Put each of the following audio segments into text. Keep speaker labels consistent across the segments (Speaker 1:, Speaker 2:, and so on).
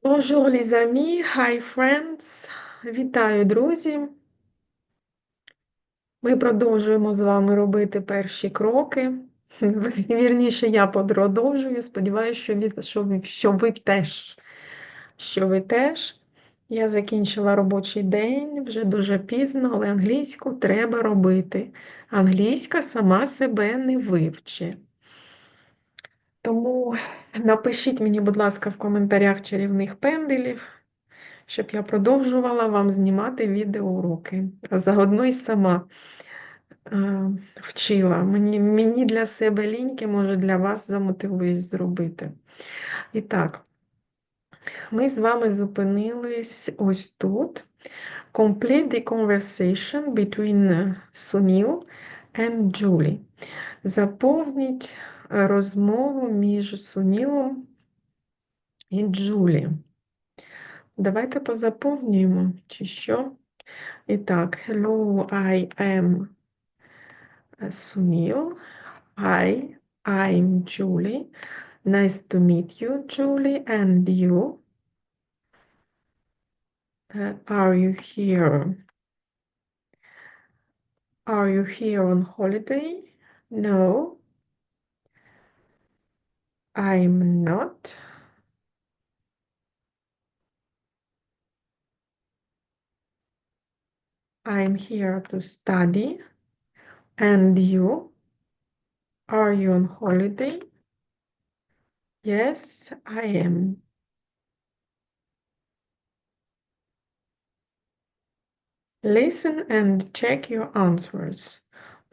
Speaker 1: Bonjour, les amis, hi friends. Вітаю, друзі. Ми продовжуємо з вами робити перші кроки. Вірніше, я продовжую. Сподіваюся, що ви, що що ви теж. Що ви теж. Я закінчила робочий день, вже дуже пізно, але англійську треба робити. Англійська сама себе не вивче. Тому напишіть мені, будь ласка, в коментарях чарівних пенделів, щоб я продовжувала вам знімати відеоуроки. Заодно й сама е, вчила. Мені, мені для себе ліньки, може, для вас замотивуюсь зробити. І так, ми з вами зупинились ось тут. Complete the conversation between Sunil and Julie. Заповніть розмову між Сунілом і Джулі. Давайте позаповнюємо, чи що? І так, hello, I am Sunil. Hi, I'm Julie. Nice to meet you, Julie, and you. Uh, are you here? Are you here on holiday? No, I'm not. I'm here to study. And you? Are you on holiday? Yes, I am. Listen and check your answers.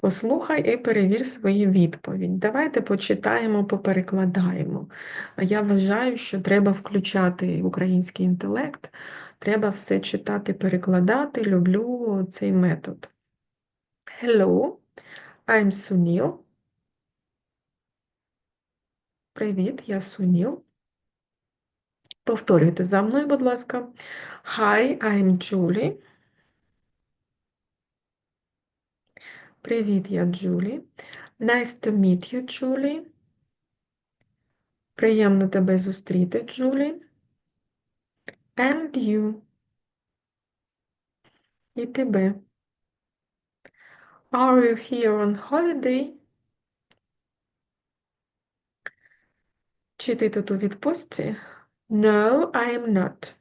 Speaker 1: Послухай і перевір свої відповіді. Давайте почитаємо, поперекладаємо. Я вважаю, що треба включати український інтелект, треба все читати, перекладати. Люблю цей метод. Hello, I'm Sunil. Привіт, я Суніл. Повторюйте за мною, будь ласка. Hi, I'm Julie. Привіт, я Джулі. Nice to meet you, Julie. Приємно тебе зустріти, Джулі. And you. І тебе. Are you here on holiday? Чи ти тут у відпустці? No, I am not.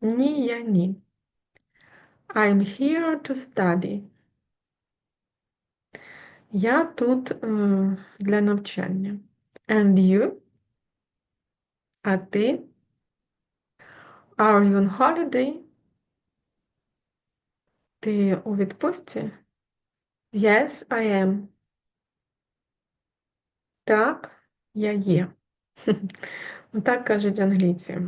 Speaker 1: Ні, я ні. I'm here to study. Я тут е, для навчання. And you? А ти? Are you on holiday? Ти у відпустці? Yes, I am. Так, я є. Так кажуть англійці.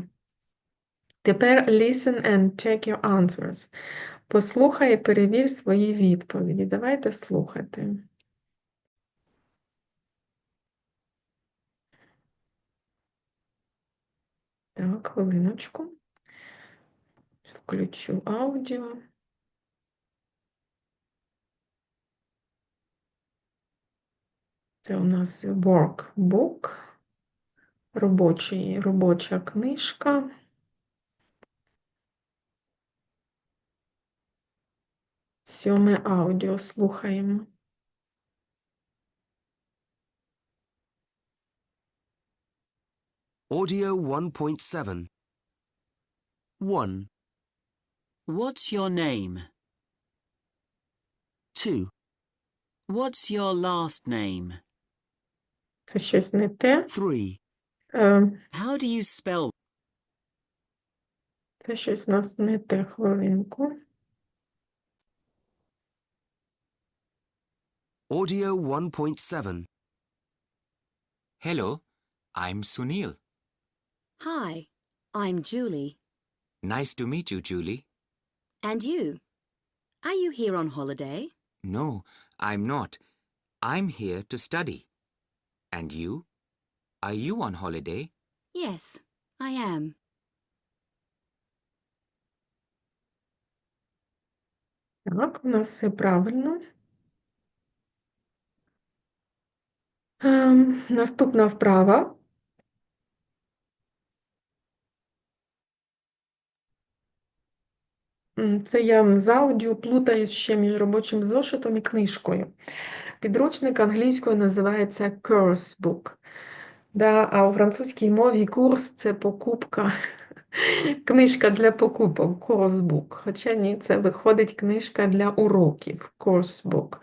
Speaker 1: Тепер listen and check your answers. Послухай і перевір свої відповіді. Давайте слухати. Так, хвилиночку. Включу аудіо. Це у нас workbook, робочий, робоча книжка. Сьоме аудіо слухаємо.
Speaker 2: Audio 1.7 1,
Speaker 3: What's your name?
Speaker 2: 2,
Speaker 3: What's your last name?
Speaker 1: Це щось не те.
Speaker 2: 3,
Speaker 1: Е,
Speaker 3: How do you spell?
Speaker 1: Це щось у нас не те хвилинку.
Speaker 2: Audio 1.7
Speaker 4: Hello, I'm Sunil.
Speaker 5: Hi, I'm Julie.
Speaker 4: Nice to meet you, Julie.
Speaker 5: And you? Are you here on holiday?
Speaker 4: No, I'm not. I'm here to study. And you? Are you on holiday?
Speaker 5: Yes, I am.
Speaker 1: Так, у нас все правильно. Наступна вправа. Це я з аудіо плутаюсь ще між робочим зошитом і книжкою. Підручник англійською називається Course Book. Да, а у французькій мові курс це покупка, книжка для покупок, Book. Хоча ні, це виходить книжка для уроків, Course Book.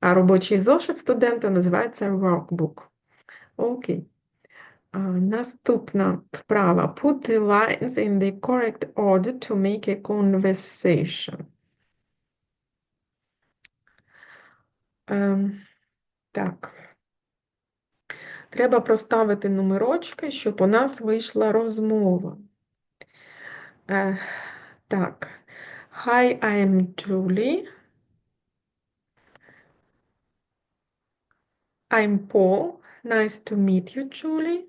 Speaker 1: А робочий зошит студента називається Workbook. Окей. Наступна вправа. Put the lines in the correct order to make a conversation. Ем, так. Треба проставити номерочки, щоб у нас вийшла розмова. Е, так. Hi, I'm Julie. I'm Paul. Nice to meet you, Julie.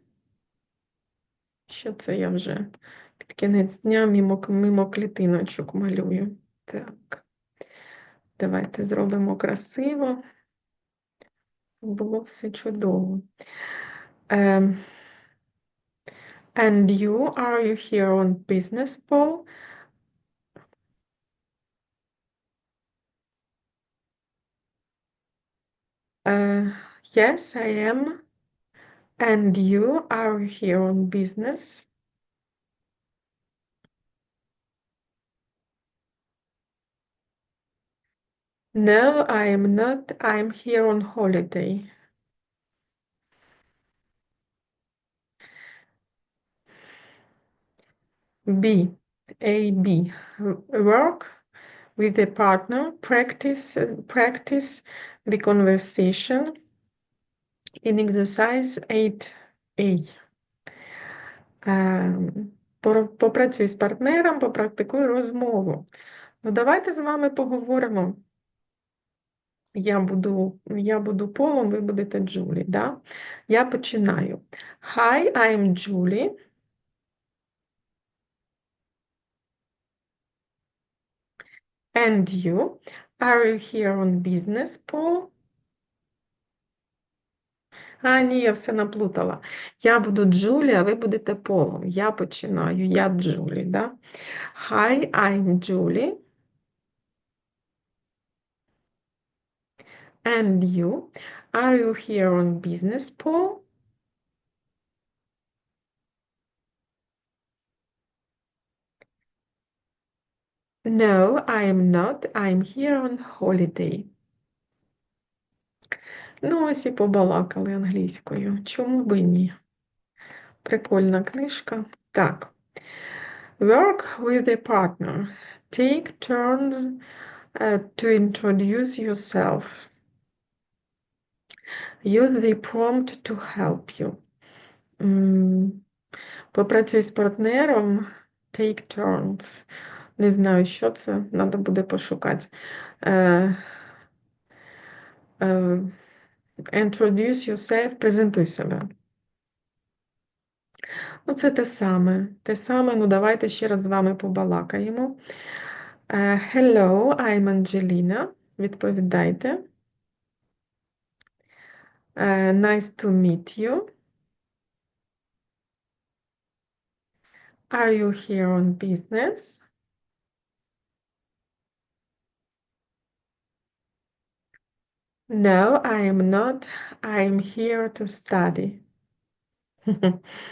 Speaker 1: Що це я вже під кінець дня мимо, мимо клітиночок малюю. Так. Давайте зробимо красиво. Було все чудово. Ем, and you, are you here on business, Paul? Uh, yes, I am. And you, are here on business? No, I am not. I'm here on holiday. B, A, B. W- Work with a partner, practice, practice the conversation in exercise 8A. Ем, Попрацюй з партнером, попрактикуй розмову. Ну, давайте з вами поговоримо. Я буду, я буду Полом, ви будете Джулі, да? Я починаю. Hi, I'm Julie. And you? Are you here on business, Paul? А, ні, я все наплутала. Я буду Джулі, а ви будете Полом. Я починаю. Я Джулі, да? Hi, I'm Julie. And you? Are you here on business, Paul? No, I am not. I'm here on holiday. Ну, ось і побалакали англійською. Чому би ні? Прикольна книжка. Так. Work with a partner. Take turns uh, to introduce yourself. Use the prompt to help you. Попрацюй з партнером. Take turns. Не знаю, що це. Треба буде пошукати. Е, е, Introduce yourself, презентуй себе. Ну, це те саме. Те саме, ну давайте ще раз з вами побалакаємо. Е, Hello, I'm Angelina. Відповідайте. Е, Nice to meet you. Are you here on business? No, I am not. I'm here to study.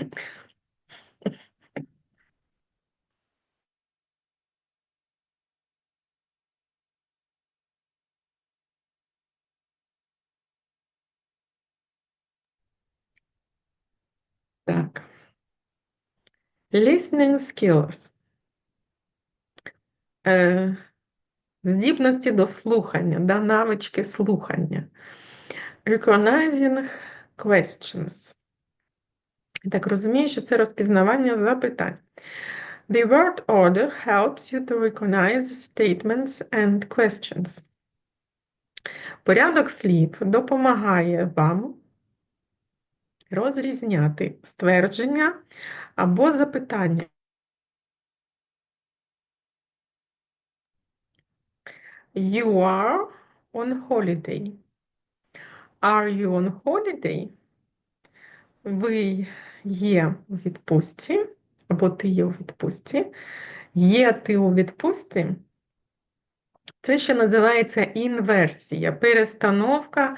Speaker 1: Так. Listening skills. Е, здібності до слухання, да, навички слухання. Recognizing questions. Так розумію, що це розпізнавання запитань. The word order helps you to recognize statements and questions. Порядок слів допомагає вам розрізняти ствердження або запитання. You are on holiday. Are you on holiday? Ви є у відпустці, або ти є у відпустці. Є ти у відпустці. Це ще називається інверсія, перестановка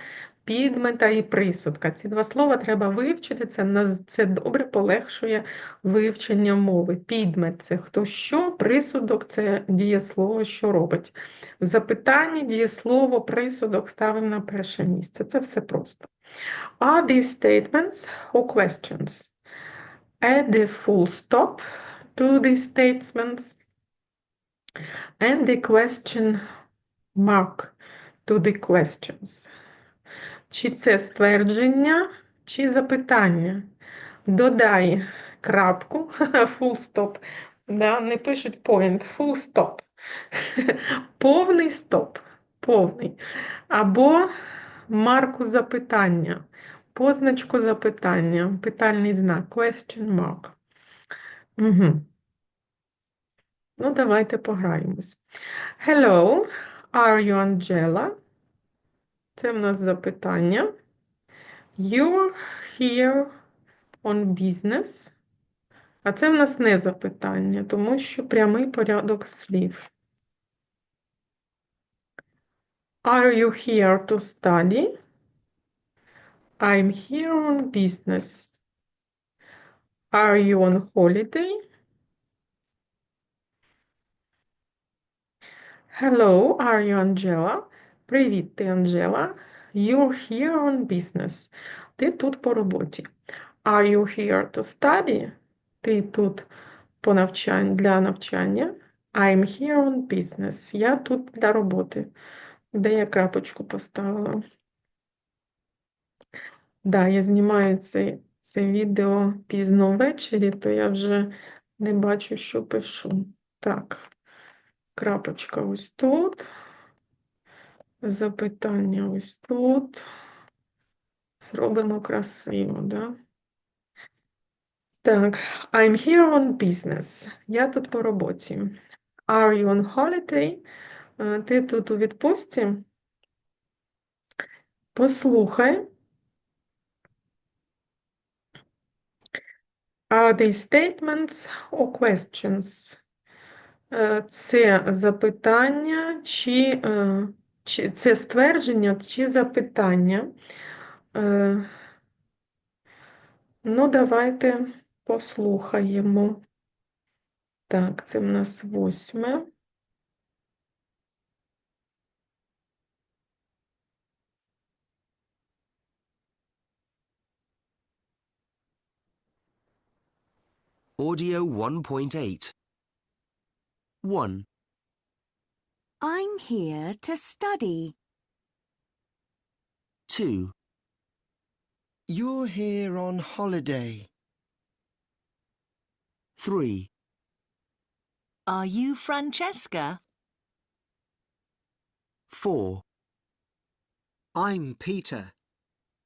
Speaker 1: підмета і присудка. Ці два слова треба вивчити, це, це добре полегшує вивчення мови. Підмет це хто що, присудок це дієслово, що робить. В запитанні дієслово, присудок ставимо на перше місце. Це все просто. Are these statements or questions? Add a full stop to these statements and the question mark to the questions. Чи це ствердження, чи запитання? Додай крапку, full stop. Да, не пишуть point, full stop. Повний стоп. Повний. Або марку запитання. Позначку запитання. Питальний знак. Question mark. Угу. Ну, давайте пограємось. Hello, are you Angela? Це в нас запитання. You're here on business. А це в нас не запитання, тому що прямий порядок слів. Are you here to study? I'm here on business. Are you on holiday? Hello, are you Angela? Привіт, ти Анжела. You're here on business. Ти тут по роботі. Are you here to study? Ти тут по навчань, для навчання. I'm here on business. Я тут для роботи. Де я крапочку поставила? Да, я знімаю це, це відео пізно ввечері, то я вже не бачу, що пишу. Так, крапочка ось тут. Запитання ось тут. Зробимо красиво, да? Так, I'm here on business. Я тут по роботі. Are you on holiday? Е, Ти тут у відпустці? Послухай. Are they statements or questions? Е, Це запитання, чи, е, це ствердження, чи запитання. Е, Ну, давайте послухаємо. Так, це в нас восьме.
Speaker 2: Audio 1.8. 1,
Speaker 6: I'm here to study.
Speaker 2: 2,
Speaker 7: You're here on holiday.
Speaker 2: 3,
Speaker 6: Are you Francesca?
Speaker 2: 4,
Speaker 3: I'm Peter.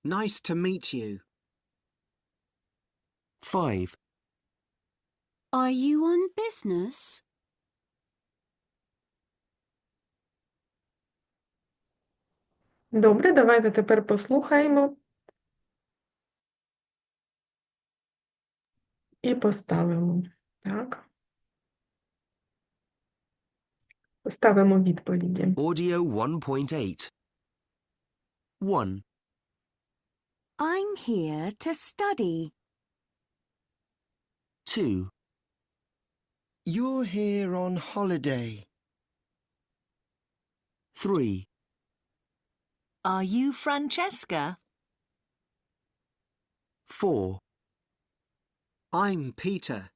Speaker 3: Nice to meet you.
Speaker 2: 5,
Speaker 5: Are you on business?
Speaker 1: Добре, давайте тепер послухаємо і поставимо. Так. Поставимо відповіді.
Speaker 2: Audio 1.8. 1,
Speaker 6: I'm here to study.
Speaker 2: 2,
Speaker 7: You're here on holiday.
Speaker 2: 3,
Speaker 6: Are you Francesca?
Speaker 2: 4,
Speaker 3: I'm Peter.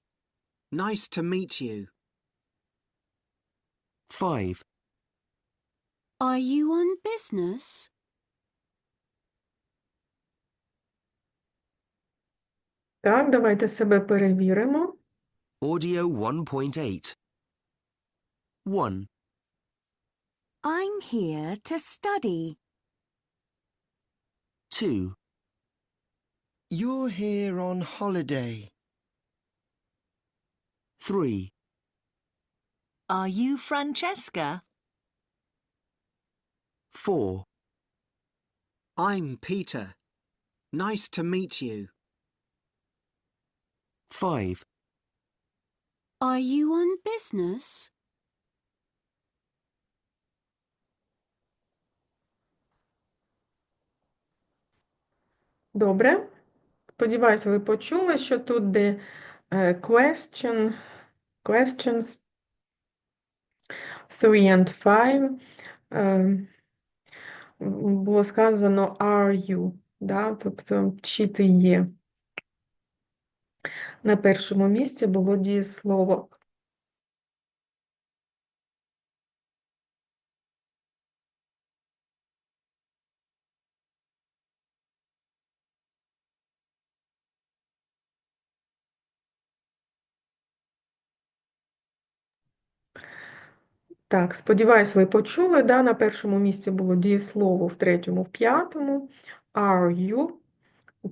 Speaker 3: Nice to meet you.
Speaker 2: 5,
Speaker 5: Are you on business?
Speaker 1: Так, давайте себе перевіримо.
Speaker 2: Audio 1.8. 1,
Speaker 6: I'm here to study.
Speaker 2: 2,
Speaker 7: You're here on holiday.
Speaker 2: 3,
Speaker 6: Are you Francesca?
Speaker 2: 4,
Speaker 3: I'm Peter. Nice to meet you.
Speaker 2: 5,
Speaker 5: Are you on business?
Speaker 1: Добре. Сподіваюся, ви почули, що тут де е, question, questions 3 and 5 е, було сказано are you, да? Тобто, чи ти є. На першому місці було дієслово Так, сподіваюсь, ви почули, да? На першому місці було дієслово, в третьому, в п'ятому. Are you?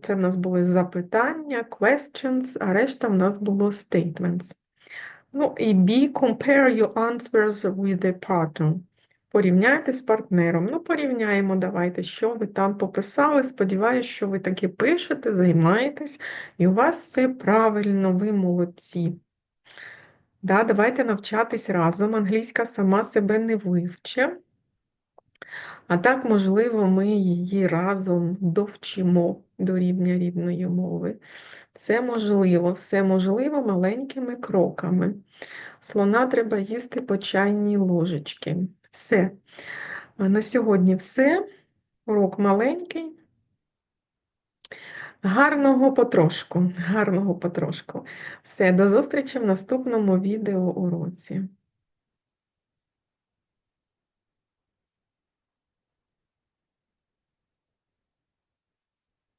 Speaker 1: Це в нас були запитання, questions, а решта в нас було statements. Ну і B, compare your answers with the partner. Порівняйте з партнером. Ну, порівняємо, давайте, що ви там пописали. Сподіваюсь, що ви таки пишете, займаєтесь, і у вас все правильно, ви молодці. Да, давайте навчатись разом. Англійська сама себе не вивче. А так, можливо, ми її разом довчимо до рівня рідної мови. Це можливо, все можливо маленькими кроками. Слона треба їсти по чайній ложечки. Все. На сьогодні все. Урок маленький. Гарного потрошку, гарного потрошку. Все, до зустрічі в наступному відео уроці.